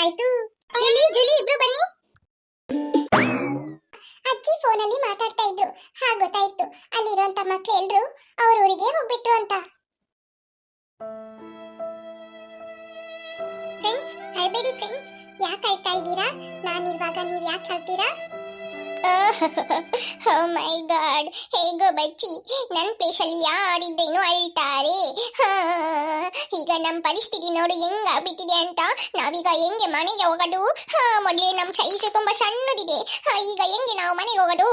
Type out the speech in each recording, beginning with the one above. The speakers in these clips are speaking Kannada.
ಆಯ್ತು. ಇಲ್ಲಿ ಜುಲಿ, ಇಬ್ರು ಬನ್ನಿ. ಅಜ್ಜಿ ಫೋನಲ್ಲಿ ಮಾತಾಡ್ತಾ ಇದ್ರು. ಹಾ ಗೊತ್ತಾಯ್ತು. ಅಲ್ಲಿರುವಂತ ಮಕ್ಳು ಎಲ್ರು ಅವ್ರ ಊರಿಗೆ ಹೋಗ್ಬಿಟ್ರು ಅಂತ. ಫ್ರೆಂಡ್ಸ್ ಅಳ್ಬೇಡಿ ಫ್ರೆಂಡ್ಸ್ ಯಾಕೆ ಅಳ್ತಾ ಇದ್ದೀರಾ? ನಾನಿರುವಾಗ ನೀವ್ ಯಾಕೆ ಅಳ್ತೀರಾ? ಓ ಮೈ ಗಾಡ್ ಹೇಗೋ ಬಚ್ಚಿ ನನ್ನ ಪ್ಲೇಸಲ್ಲಿ ಯಾರಿದ್ದೇನು ಅಳ್ತಾರೆ. ನಮ್ಮ ಪರಿಸ್ಥಿತಿ ನೋಡು ಹೆಂಗ ಆಗ್ಬಿಟ್ಟಿದೆ ಅಂತ. ನಾವೀಗ ಹೆಂಗೆ ಮನೆಗೆ ಹೋಗೋದು? ಹಾ, ಮೊದ್ಲೇ ನಮ್ಮ ಸೈಜ್ ತುಂಬಾ ಸಣ್ಣದಿದೆ. ಹಾ, ಈಗ ಹೆಂಗೆ ನಾವು ಮನೆಗೆ ಹೋಗೋದು?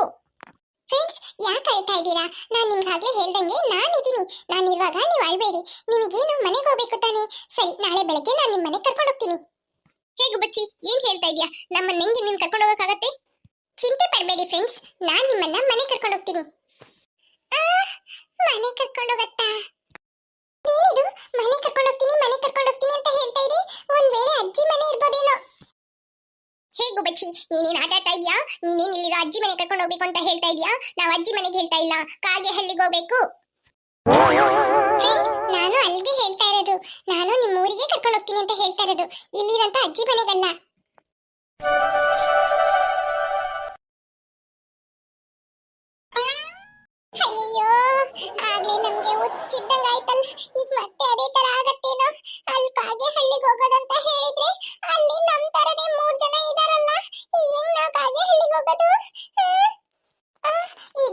ಫ್ರೆಂಡ್ಸ್ ಯಾಕೆ ಅಳ್ತಾ ಇದ್ದೀರಾ? ನಾನು ನಿಮ್ಗಾಗ್ಲೇ ಹೇಳ್ದಂಗೆ ನಾನಿದ್ದೀನಿ ನಾನಿರುವಾಗ ನೀವು ಅಳ್ಬೇಡಿ. ನಿಮಗೇನು ಮನೆಗೆ ಹೋಗ್ಬೇಕು ತಾನೆ? ಸರಿ ನಾಳೆ ಬೆಳಗ್ಗೆ ನಾನು ನಿಮ್ಮ ಮನೆಗೆ ಕರ್ಕೊಂಡು ಹೋಗ್ತೀನಿ. ಹೇಗೆ ಬಚ್ಚಿ ಏನ್ ಹೇಳ್ತಾ ಇದೀಯಾ? ನಮ್ಮನ್ನ ಹೆಂಗೆ ನೀನು ಕರ್ಕೊಂಡು ಹೋಗಕ್ಕಾಗತ್ತೆ ಚಿಂತೆ ಪಡಬೇಡಿ ಫ್ರೆಂಡ್ಸ್ ನಾನು ನಿಮ್ಮನ್ನ ಮನೆಗೆ ಕರ್ಕೊಂಡು ಹೋಗ್ತೀನಿ ಆ, ಮನೆ ಕರ್ಕೊಂಡು ಹೋಗತ್ತಾ ಏನಿದು ಮನೆ ಕರ್ಕೊಂಡು ಹೋಗ್ತೀನಿ ಮನೆ ಕರ್ಕೊಂಡು ಹೋಗ್ತೀನಿ ಅಂತ ಹೇಳ್ತಾ ಇರಿ ಒಂದ್ ವೇಳೆ ಅಜ್ಜಿ ಮನೆ ಇರ್ಬೋದೇನೋ ಹೇಗು ಬಚ್ಚಿ ನೀನೇನ್ ಆಟ ಆಡ್ತಾ ಇದ್ಯಾ? ನೀನೇನ್ ಅಜ್ಜಿ ಮನೆ ಕರ್ಕೊಂಡು ಹೋಗ್ಬೇಕು ಅಂತ ಹೇಳ್ತಾ ಇದ್ಯಾ? ನಾವ್ ಅಜ್ಜಿ ಮನೆಗೆ ಹೇಳ್ತಾ ಇಲ್ಲ. ಕಾಗೆ ಹಳ್ಳಿಗೆ ಹೋಗ್ಬೇಕು. ನಾನು ಅಲ್ಲಿಗೆ ಹೇಳ್ತಾ ಇರೋದು. ನಾನು ನಿಮ್ಮ ಊರಿಗೆ ಕರ್ಕೊಂಡು ಹೋಗ್ತೀನಿ ಅಂತ ಹೇಳ್ತಾ ಇರೋದು. ಇಲ್ಲಿರಂತ ಅಜ್ಜಿ ಮನೆಗಲ್ಲ.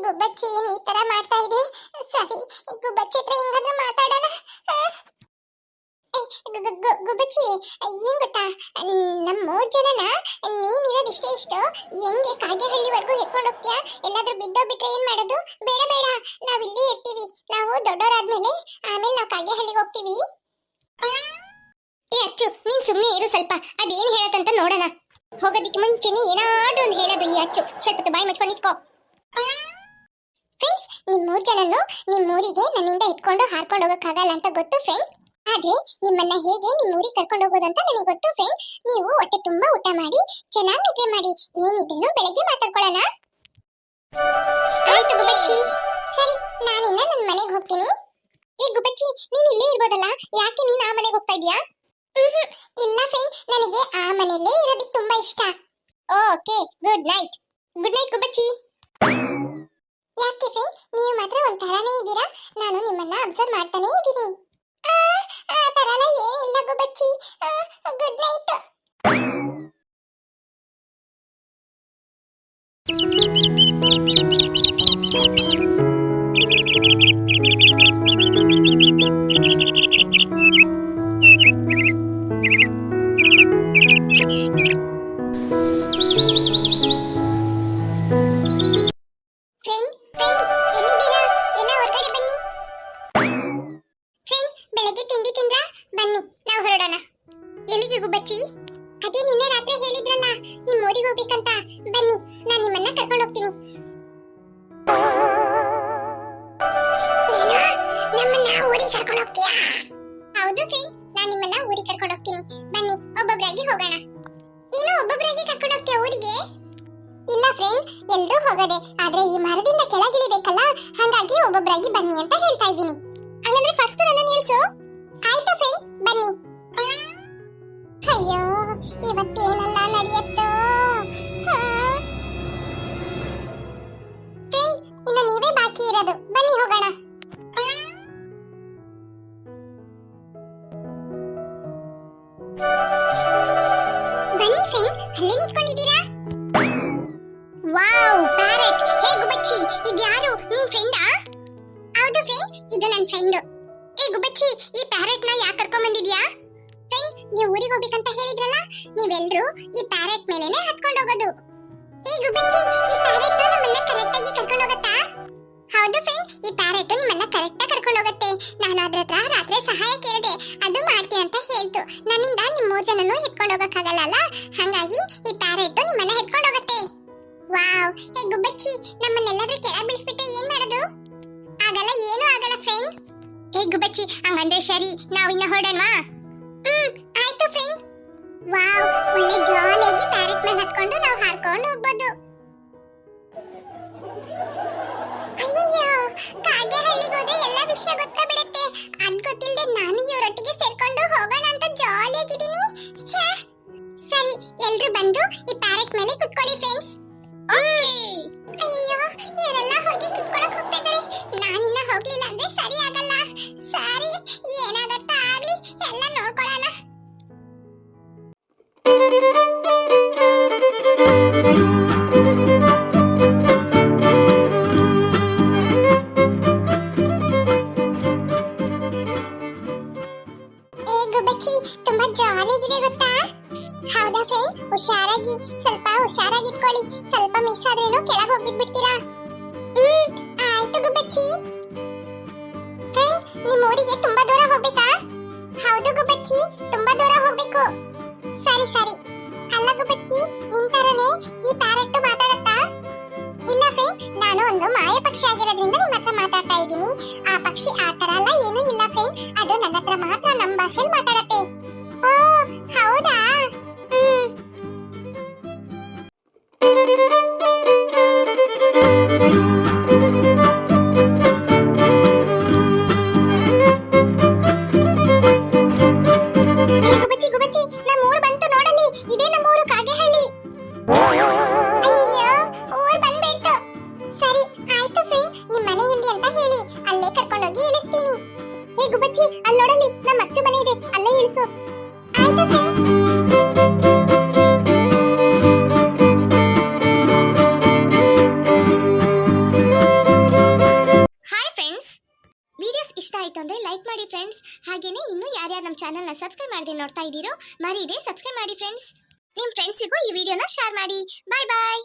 ಗುಬ್ಬಚ್ಚಿ, ಏನ್ ಈ ತರ ಮಾಡ್ತಾ ಇದೆ? ಸರಿ ಗುಬ್ಬಚ್ಚಿ ಹತ್ರ ಹೆಂಗಾದ್ರೂ ಮಾತಾಡೋಣ. ಗುಬ್ಬಚ್ಚಿ, ಏನ್ ಗೊತ್ತಾ? ನಮ್ ಮೂರ್ ಜನನ ನೀನಿರೋದು ಇಷ್ಟೇ ಇಷ್ಟು. ಹೆಂಗೆ ಕಾಗೇಹಳ್ಳಿವರೆಗೂ ಎತ್ಕೊಂಡು ಹೋಗ್ತೀಯಾ? ಎಲ್ಲಾದ್ರೂ ಬಿದ್ದೋಗ್ಬಿಟ್ರೆ ಏನ್ ಮಾಡೋದು? ಬೇಡ ಬೇಡ. ನಾವ್ ಇಲ್ಲೇ ಇರ್ತೀವಿ. ನಾವು ದೊಡ್ಡವರಾದ್ಮೇಲೆ ಆಮೇಲೆ ನಾವು ಕಾಗೇಹಳ್ಳಿಗೆ ಹೋಗ್ತೀವಿ. ಏ, ಅಚ್ಚು, ನೀನ್ ಸುಮ್ಮನೆ ಇರು ಸ್ವಲ್ಪ. ಅದೇನ್ ಹೇಳತ್ತಂತ ನೋಡೋಣ. ಹೋಗೋದಿಕ್ಕೆ ಮುಂಚೆನೆ ಏನಾದ್ರೂ ಒಂದು ಹೇಳೋದು ಈ ಅಚ್ಚು. ಸ್ವಲ್ಪ ಬಾಯಿ ಮುಚ್ಕೊಂಡು ಫ್ರೆಂಡ್ಸ್ ನಿಮ್ ಮೂರ್ ಜನನು ಊರಿಗೆ ನನ್ನಿಂದ ಇಟ್ಕೊಂಡು ಹಾರ್ಕೊಂಡು ಹೋಗಕ್ಕಾಗಲ್ಲ ಅಂತ ಗೊತ್ತು ಫ್ರೆಂಡ್ ಆದ್ರೆ ನಿಮ್ಮನ್ನ ಹೇಗೆ ನಿಮ್ ಊರಿಗೆ ಕರ್ಕೊಂಡು ಹೋಗೋದಂತ ನನಗೆ ಗೊತ್ತು ಫ್ರೆಂಡ್ ನೀವು ಹೊಟ್ಟೆ ತುಂಬಾ ಊಟ ಮಾಡಿ, ಚೆನ್ನಾಗಿ ನಿದ್ರೆ ಮಾಡಿ. ಏನಿದ್ರು ಬೆಳಗ್ಗೆ ಮಾತಾಡ್ಕೊಳ್ಳೋಣ. ಆಯ್ತು ಗುಬ್ಬಚ್ಚಿ. ಸರಿ, ನಾನಿನ್ನ ನನ್ನ ಮನೆಗೆ ಹೋಗ್ತೀನಿ. ಏ ಗುಬ್ಬಚ್ಚಿ, ನೀನ್ ಇಲ್ಲೇ ಇರ್ಬೋದಲ್ಲ? ಯಾಕೆ ನೀನ್ ಆ ಮನೆಗೆ ಹೋಗ್ತಾ ಇದೀಯಾ ಇಲ್ಲ ಫ್ರೆಂಡ್ ನನಗೆ ಆ ಮನೆಯಲ್ಲೇ ಇರೋದಕ್ಕೆ ತುಂಬಾ ಇಷ್ಟ. Okay good night good night ಗುಬ್ಬಚ್ಚಿ. ಯಾಕೆ ಫ್ರೆಂಡ್ ನೀವು ಮಾತ್ರ ಒಂಥರನೇ ಇದ್ದೀರಾ ನಾನು ನಿಮ್ಮನ್ನ ಅಬ್ಸರ್ವ್ ಮಾಡ್ತಾನೆ ಇದ್ದೀನಿ. ಆ, ಆ ಥರ ಎಲ್ಲ ಏನಿಲ್ಲ ಗುಬ್ಬಚ್ಚಿ. Good night. ಫ್ರೆಂಡ್ ಬೆಳಗ್ಗೆ ತಿಂಡಿ ತಿಂದ್ರ? ಬನ್ನಿ, ನಾವು ಹೊರಡೋಣ. ಎಲ್ಲಿಗೆ ಗುಬ್ಬಚ್ಚಿ? ಅದೇ ನಿನ್ನೆ ರಾತ್ರಿ ಹೇಳಿದ್ರಲ್ಲ, ನಿಮ್ ಊರಿಗೆ ಹೋಗ್ಬೇಕಂತ. ಬನ್ನಿ, ನಾನು ನಿಮ್ಮನ್ನ ಕರ್ಕೊಂಡು ಹೋಗ್ತೀನಿ. ಹೌದು ಫ್ರೆಂಡ್ ನಾನು ನಿಮ್ಮನ್ನ ಊರಿಗೆ ಕರ್ಕೊಂಡು ಹೋಗ್ತೀನಿ. ಬನ್ನಿ ಒಬ್ಬೊಬ್ಬರಾಗಿ ಹೋಗೋಣ. ಏನು ಒಬ್ಬೊಬ್ಬರಾಗಿ ಕರ್ಕೊಂಡು ಹೋಗ್ತೀಯಾ ಊರಿಗೆ? ಇಲ್ಲ ಫ್ರೆಂಡ್ ಎಲ್ಲರೂ ಹೋಗೋದೆ. ಆದ್ರೆ ಈ ಮರದಿಂದ ಕೆಳಗಿಳಿಬೇಕಲ್ಲ? ಹಾಗಾಗಿ ಒಬ್ಬೊಬ್ಬರಾಗಿ ಬನ್ನಿ ಅಂತ ಹೇಳ್ತಾ ಇದ್ದೀನಿ. ಹಂಗಂದ್ರೆ ಫಸ್ಟ್ ನನ್ನ ನಿಲ್ಸು. ಆಯ್ತು ಫ್ರೆಂಡ್, ಬನ್ನಿ. ಅಯ್ಯೋ, ಇವತ್ತೇನೆಲ್ಲ ನಡೆಯುತ್ತೋ? ಫ್ರೆಂಡ್, ಇನ್ನು ನೀವೇ ಬಾಕಿ ಇರೋದು. ಬನ್ನಿ ಹೋಗೋಣ. ಬನ್ನಿ ಫ್ರೆಂಡ್, ಅಲ್ಲಿ ನಿಂತ್ಕೊಂಡಿದ್ದೀರಾ? Wow, parrot. ಹೇ ಬಚ್ಚಿ ಇದ್ಯಾರು? ನಿನ್ ಫ್ರೆಂಡಾ? ಹೌದು ಫ್ರೆಂಡ್, ಇದು ನನ್ನ ಫ್ರೆಂಡ್. ಏ ಈ ಪ್ಯಾರೆಟ್ನ ಯಾಕೆ ಕರ್ಕೊಂಡ್ ಬಂದಿದ್ಯಾ? ಫ್ರೆಂಡ್ ನೀವು ಊರಿಗೆ ಹೋಗ್ಬೇಕಂತ ಹೇಳಿದ್ರಲ್ಲ ನೀವೆಲ್ಲರೂ ಈ ಪ್ಯಾರೆಟ್ ಮೇಲೆನೆ ಹತ್ಕೊಂಡು ಹೋಗೋದು. ಏ ಗುಬ್ಬಚ್ಚಿ, ಈ ಪ್ಯಾರೆಟ್ ನಮ್ಮನ್ನ ಕರೆಕ್ಟ್ ಆಗಿ ಕರ್ಕೊಂಡು ಹೋಗತ್ತಾ? ಹೌದು ಫ್ರೆಂಡ್ ಈ ಪ್ಯಾರೆಟ್ ನಿಮ್ಮನ್ನ ಕರೆಕ್ಟ್ ಆಗಿ ಕರ್ಕೊಂಡು ಹೋಗುತ್ತೆ. ನಾನು ಅದ್ರ ಹತ್ರ ರಾತ್ರಿ ಸಹಾಯ ಕೇಳಿದೆ, ಅದು ಮಾಡ್ತೀನಿ ಅಂತ ಹೇಳ್ತು. ನನ್ನಿಂದ ನಿಮ್ ಮೂರ್ ಜನನು ಎತ್ಕೊಂಡು ಹೋಗಕ್ಕಾಗಲ್ಲ ಹಾಗಾಗಿ ಈ ಪ್ಯಾರೆಟ್ ನಿಮ್ಮನ್ನ ಎತ್ಕೊಂಡು ಹೋಗುತ್ತೆ. ವಾವ್ ಹೇ ಗುಬ್ಬಚ್ಚಿ ನಮ್ಮನ್ನೆಲ್ಲರೂ ಕೆಳಗೆ ಬೀಳ್ಸ್ಬಿಟ್ರೆ ಏನ್ ಮಾಡೋದು? ಆಗಲ್ಲ, ಏನು ಆಗಲ್ಲ ಫ್ರೆಂಡ್ ಹೇ ಗುಬ್ಬಚ್ಚಿ, ಹಂಗಂದ್ರೆ ಸರಿ ನಾವಿನ್ನ ಹೊರಡೋಣವಾ ಹ್ಮ್, ಆಯ್ತು ಫ್ರೆಂಡ್ ವಾವ್, ಒಳ್ಳೆ ಜಾಲಿಯಾಗಿ ಪ್ಯಾರೆಟ್ ಮೇಲೆ ಹತ್ಕೊಂಡು ನಾವು ಹಾರ್ಕೊಂಡು ಹೋಗ್ಬೋದು. ಅಯ್ಯಯ್ಯೋ ಕಾಗೆ ಹಳ್ಳಿಗೆ ಎಲ್ಲ ವಿಷಯ ಗೊತ್ತಾಗ್ಬಿಡುತ್ತೆ ಅದ್ ಗೊತ್ತಿಲ್ಲದೆ ನಾನು ಇವರೊಟ್ಟಿಗೆ ಸೇರ್ಕೊಂಡು ಹೋಗೋಣ ಅಂತ ಜಾಲಿಯಾಗಿದ್ದೀನಿ ಸರಿ, ಎಲ್ರು ಬಂದು ಈ ಪ್ಯಾರೆಟ್ ಮೇಲೆ ಕುತ್ಕೊಳ್ಳಿ ಫ್ರೆಂಡ್ಸ್ ಅಯ್ಯೋ, ಇವರೆಲ್ಲ ಹೋಗಿ ಕುತ್ಕೊಳಕ್ ಹೋಗ್ತಿದ್ದಾರೆ ನಾನಿನ್ನ ಹೋಗ್ಲಿಲ್ಲ ಅಂದ್ರೆ ಸರಿ ಆಗಲ್ಲ. ಸರಿ, ಏನಾಗತ್ತಾ ಆಗ್ಲಿ, ಎಲ್ಲ ನೋಡ್ಕೊಳ್ಳೋಣ ಏ ಗುಬ್ಬಚ್ಚಿ, ತುಂಬಾ ಜಾಲಿಗಿದೆ ಗೊತ್ತಾ? ಹೌದಾ ಫ್ರೆಂಡ್ ಹುಷಾರಾಗಿ, ಸ್ವಲ್ಪ ಹುಷಾರಾಗಿಟ್ಕೊಳ್ಳಿ ಸ್ವಲ್ಪ ಮಿಸ್ ಆದ್ರೇನು ಕೆಳಗೆ ಹೋಗ್ಬಿಟ್ಬಿಡ್ತೀರಾ? ಹ್ಮ್, ಆಯ್ತು ಗುಬ್ಬಚ್ಚಿ. ಫ್ರೆಂಡ್ ನಿಮ್ಮ ಊರಿಗೆ ತುಂಬಾ ದೂರ ಹೋಗ್ಬೇಕಾ? ಹೌದು ಗುಬ್ಬಚ್ಚಿ, ತುಂಬಾ ದೂರ ಹೋಗ್ಬೇಕು. ಸರಿ ಸರಿ. ಅಲ್ಲ ಗುಬ್ಬಚ್ಚಿ ನಿನ್ ತರನೇ ಈ ಪ್ಯಾರೆಟ್ ಮಾತಾಡತ್ತಾ? ಇಲ್ಲ ಫ್ರೆಂಡ್ ನಾನು ಒಂದು ಮಾಯ ಪಕ್ಷಿ ಆಗಿರೋದ್ರಿಂದ ನಿಮ್ಮ ಹತ್ರ ಮಾತಾಡ್ತಾ ಇದ್ದೀನಿ. ಆ ಪಕ್ಷಿ ಆ ತರ ಅಲ್ಲ ಏನೂ ಇಲ್ಲ ಫ್ರೆಂಡ್ ಅದು ನನ್ನ ಹತ್ರ ಮಾತ್ರ ನಮ್ಮ ಭಾಷೆಯಲ್ಲಿ ಮಾತಾಡತ್ತೆ ಇಳಿಸ್ತೀನಿ ಹೇ ಗುಬ್ಬಚ್ಚಿ ಅಲ್ಲಿ ನೋಡಲಿ ನಮ್ಮ ಅಚ್ಚು ಮನೆ ಇದೆ, ಅಲ್ಲೇ ಇಳಿಸು. ಆಯ್ತು ಹಾಯ್ ಫ್ರೆಂಡ್ಸ್ ವಿಡಿಯೋಸ್ ಇಷ್ಟ ಆಯ್ತು ಅಂದ್ರೆ ಲೈಕ್ ಮಾಡಿ ಫ್ರೆಂಡ್ಸ್ ಹಾಗೇನೇ ಇನ್ನೂ ಯಾರ್ಯಾರು ನಮ್ಮ ಚಾನಲ್ನ ಸಬ್ಸ್ಕ್ರೈಬ್ ಮಾಡದೆ ನೋಡ್ತಾ ಇದ್ದೀರೋ, ಮರೀದೆ ಸಬ್ಸ್ಕ್ರೈಬ್ ಮಾಡಿ ಫ್ರೆಂಡ್ಸ್ ನಿಮ್ಮ ಫ್ರೆಂಡ್ಸಿಗೂ ಈ ವಿಡಿಯೋನ ಶೇರ್ ಮಾಡಿ. ಬಾಯ್ ಬಾಯ್